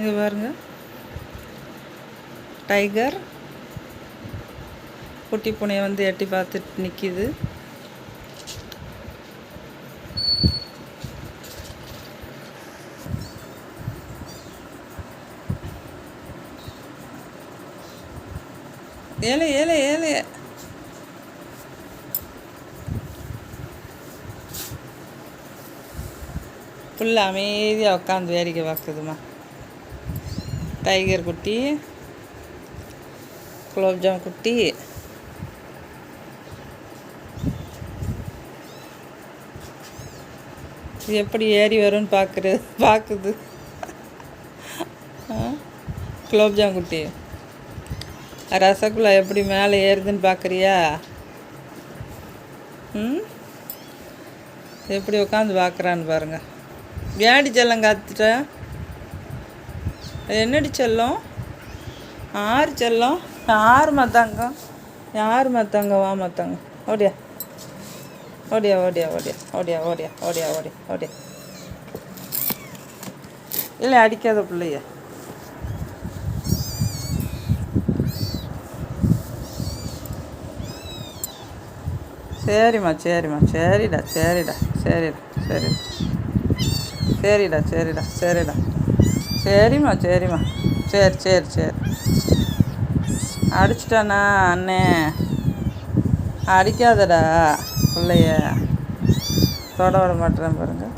இது பாருங்கள் டைகர் குட்டி பூனையை வந்து எட்டி பார்த்துட்டு நிற்கிது ஏழை ஏழை ஏழை ஃபுல்லாக அமைதியாக உட்காந்து வேடிக்கை பார்க்குதுமா டைகர் குட்டி குலோப்ஜாம் குட்டி. இது எப்படி ஏறி வரும்னு பார்க்குறது பார்க்குது குலோப்ஜாம் குட்டி. ரசகுல்லா எப்படி மேலே ஏறுதுன்னு பார்க்குறியா ம்? எப்படி உட்காந்து பார்க்குறான்னு பாருங்கள் ஏடி செல்லம் காத்துட்டேன் என்னடி செல்லம்? ஆறு செல்லம்? யார் மத்தாங்க யார் மத்தாங்க வா மத்தாங்க ஓடியா. ஓடியா ஓடியா ஓடியா. ஓடியா ஓடியா ஓடியா ஓடியா ஓடியா. இல்லை அடிக்காத பிள்ளைய. சரிம்மா சரிம்மா. சரிடா சரிடா சரிடா சரிடா. சரிடா சரிடா சரிடா. சரிம்மா சரிம்மா. சரி சரி சரி. அடிச்சிட்டானா அண்ணே. அடிக்காதடா பிள்ளைய. தொட விட மாட்டேறேன் பாருங்கள்